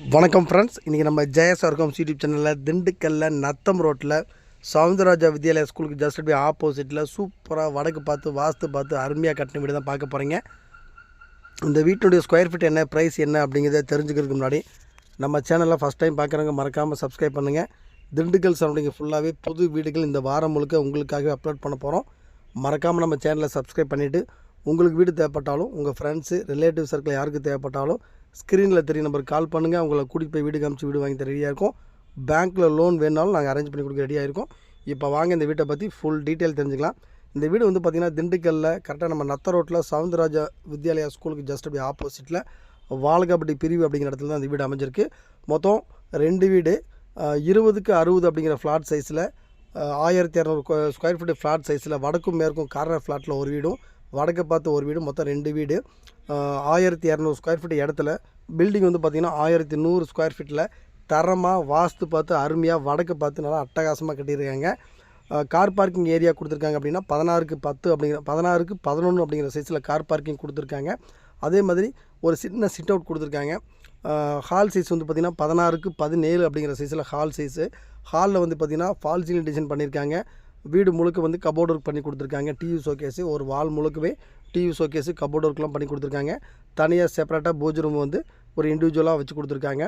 வணக்கம் ஃப்ரெண்ட்ஸ் இன்றைக்கி நம்ம ஜெயஸ் வர்க்கம் யூடியூப் சேனலில் திண்டுக்கல்லில் நத்தம் ரோட்டில் சவுந்தரராஜா வித்யாலயா ஸ்கூலுக்கு ஜஸ்ட் போய் ஆப்போசிட்டில் சூப்பராக வடக்கு பார்த்து வாஸ்து பார்த்து அருமையாக கட்டின வீடு தான் பார்க்க போகிறீங்க இந்த வீட்டுடைய ஸ்கொயர் ஃபீட் என்ன ப்ரைஸ் என்ன அப்படிங்கிறத தெரிஞ்சுக்கிறதுக்கு முன்னாடி நம்ம சேனலில் ஃபஸ்ட் டைம் பார்க்குறவங்க மறக்காமல் சப்ஸ்கிரைப் பண்ணுங்கள் திண்டுக்கல் சரௌண்டிங் ஃபுல்லாகவே புது வீடுகள் இந்த வாரம் முழுக்க உங்களுக்காகவே அப்லோட் பண்ண போகிறோம் மறக்காமல் நம்ம சேனலை சப்ஸ்கிரைப் பண்ணிவிட்டு உங்களுக்கு வீடு தேவைப்பட்டாலும் உங்கள் ஃப்ரெண்ட்ஸு ரிலேட்டிவ் சர்க்கிள் யாருக்கு தேவைப்பட்டாலும் ஸ்க்ரீனில் தெரிய நம்பருக்கு கால் பண்ணுங்கள் அவங்கள கூட்டிகிட்டு போய் வீடு காமிச்சு வீடு வாங்கி தர ரெடியாக இருக்கும். பேங்க்கில் லோன் வேணாலும் நாங்கள் அரேஞ்ச் பண்ணி கொடுக்க ரெடியாக இருக்கோம். இப்போ வாங்க இந்த வீட்டை பற்றி ஃபுல் டீட்டெயில் தெரிஞ்சுக்கலாம். இந்த வீடு வந்து பார்த்திங்கன்னா திண்டுக்கல்லில் கரெக்டாக நம்ம நத்த ரோட்டில் சவுந்தரராஜா வித்யாலயா ஸ்கூலுக்கு ஜஸ்ட் அப்படி ஆப்போசிட்டில் வாழகாப்பட்டி பிரிவு அப்படிங்கிற இடத்துல தான் இந்த வீடு அமைஞ்சிருக்கு. மொத்தம் ரெண்டு வீடு இருபதுக்கு அறுபது அப்படிங்கிற ஃப்ளாட் சைஸில் ஆயிரத்தி இரநூறு ஸ்கொயர் ஃபீட் ஃப்ளாட் சைஸில் வடக்கும் மேற்கும் கார்னர் ஃப்ளாட்டில் ஒரு வீடும் வடக்கு பார்த்து ஒரு வீடு மொத்தம் ரெண்டு வீடு. ஆயிரத்தி இரநூறு ஸ்கொயர் ஃபீட் இடத்துல. பில்டிங் வந்து பார்த்திங்கன்னா ஆயிரத்தி நூறு ஸ்கொயர் ஃபீட்டில் தரமாக வாஸ்து பார்த்து அருமையாக வடக்கு பார்த்து நல்லா அட்டகாசமாக கட்டியிருக்காங்க. கார் பார்க்கிங் ஏரியா கொடுத்துருக்காங்க அப்படின்னா பதினாறுக்கு பத்து அப்படிங்கிற பதினாறுக்கு பதினொன்று அப்படிங்கிற சைஸில் கார் பார்க்கிங் கொடுத்துருக்காங்க. அதே மாதிரி ஒரு சின்ன சிட் அவுட் கொடுத்துருக்காங்க. ஹால் சைஸ் வந்து பார்த்திங்கன்னா பதினாறுக்கு பதினேழு அப்படிங்கிற சைஸில் ஹால் சைஸு ஹாலில் வந்து பார்த்திங்கன்னா ஃபால் சீலிங் டிசைன் பண்ணியிருக்காங்க. வீடு முழுக்க வந்து கபோர்ட் ஒர்க் பண்ணி கொடுத்துருக்காங்க. டிவி ஷோகேஸு ஒரு வால் முழுக்கவே டிவி ஷோகேஸு கபோர்ட் ஒர்க்லாம் பண்ணி கொடுத்துருக்காங்க. தனியாக செப்பரேட்டாக பூஜ் ரூம் வந்து ஒரு இண்டிவிஜுவலாக வச்சு கொடுத்துருக்காங்க.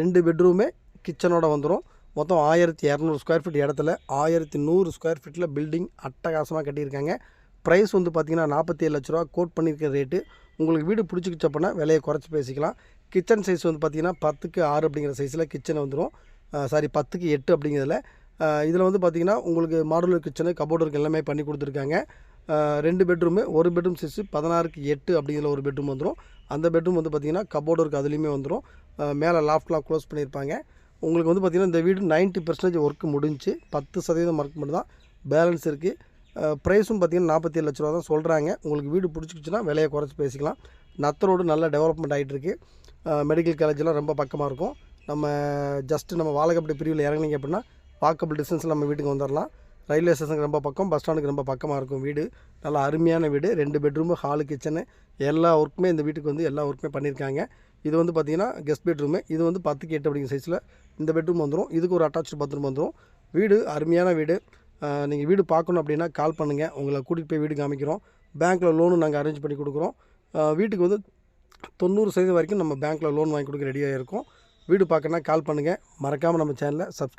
ரெண்டு பெட்ரூமே கிச்சனோட வந்துடும் மொத்தம் ஆயிரத்தி இரநூறு ஸ்கொயர் ஃபீட் இடத்துல ஆயிரத்தி நூறு ஸ்கொயர் ஃபீட்டில் பில்டிங் அட்டகாசமாக கட்டியிருக்காங்க. ப்ரைஸ் வந்து பார்த்திங்கன்னா நாற்பத்தி ஏழு லட்ச ரூபா கோட் பண்ணியிருக்க ரேட்டு உங்களுக்கு வீடு பிடிச்சிக்கிச்சு விலையை குறைச்சி பேசிக்கலாம். கிச்சன் சைஸ் வந்து பார்த்திங்கன்னா பத்துக்கு ஆறு அப்படிங்கிற சைஸில் கிச்சன் வந்துடும் சாரி பத்துக்கு எட்டு அப்படிங்கிறதுல இதில் வந்து பார்த்திங்கன்னா உங்களுக்கு மாடுலர் கிச்சனு கபோர்டு எல்லாமே பண்ணி கொடுத்துருக்காங்க. ரெண்டு பெட்ரூமு ஒரு பெட்ரூம் சைஸு பதினாறுக்கு எட்டு அப்படிங்கிற ஒரு பெட்ரூம் வந்துடும் அந்த பெட்ரூம் வந்து பார்த்திங்கன்னா கபோர்டு ஒர்க் அதுலேயுமே வந்துடும் மேலே லாஃப்ட்லாம் க்ளோஸ் பண்ணியிருப்பாங்க உங்களுக்கு வந்து பார்த்திங்கன்னா இந்த வீடு 90% பர்சன்டேஜ் ஒர்க் முடிஞ்சு பத்து சதவீதம் ஒர்க் மட்டும் தான் பேலன்ஸ் இருக்குது ப்ரைஸும் பார்த்திங்கன்னா நாற்பத்தி ஏழு லட்ச ரூபா தான் சொல்கிறாங்க உங்களுக்கு வீடு பிடிச்சிக்கிச்சுன்னா விலையை குறைச்சி பேசிக்கலாம். நத்த ரோடு நல்ல டெவலப்மெண்ட் ஆகிட்டு இருக்குது மெடிக்கல் காலேஜெலாம் ரொம்ப பக்கமாக இருக்கும். நம்ம ஜஸ்ட்டு நம்ம வாழகப்பட்டி பிரிவில் இறங்குனீங்க அப்படின்னா வாக்கபிள் டிஸ்டன்ஸில் நம்ம வீட்டுக்கு வந்துடலாம் ரயில்வே ஸ்டேஷனுக்கு ரொம்ப பக்கம் பஸ் ஸ்டாண்டுக்கு ரொம்ப பக்கமாக இருக்கும் வீடு. நல்ல அருமையான வீடு. ரெண்டு பெட்ரூமு ஹாலு கிச்சனு எல்லா ஒர்க்குமே இந்த வீட்டுக்கு வந்து எல்லா ஒர்க்குமே பண்ணியிருக்காங்க. இது வந்து பார்த்திங்கன்னா கெஸ்ட் பெட்ரூமு இது வந்து பத்துக்கு எட்டு அப்படிங்கிற சைஸில் இந்த பெட்ரூம் வந்துடும் இதுக்கு ஒரு அட்டாச்சு பாத்ரூம் வந்துடும் வீடு அருமையான வீடு. நீங்கள் வீடு பார்க்கணும் அப்படின்னா கால் பண்ணுங்கள் உங்களை கூட்டிகிட்டு போய் வீடு காமிக்கிறோம். பேங்க்கில் லோனு நாங்கள் அரேஞ்ச் பண்ணி கொடுக்குறோம். வீட்டுக்கு வந்து தொண்ணூறு சதவீதம் வரைக்கும் நம்ம பேங்க்கில் லோன் வாங்கி கொடுக்க ரெடியாக இருக்கும் வீடு பார்க்கணுன்னா கால் பண்ணுங்கள் மறக்காமல் நம்ம சேனலை சப்ஸ்கிரைப்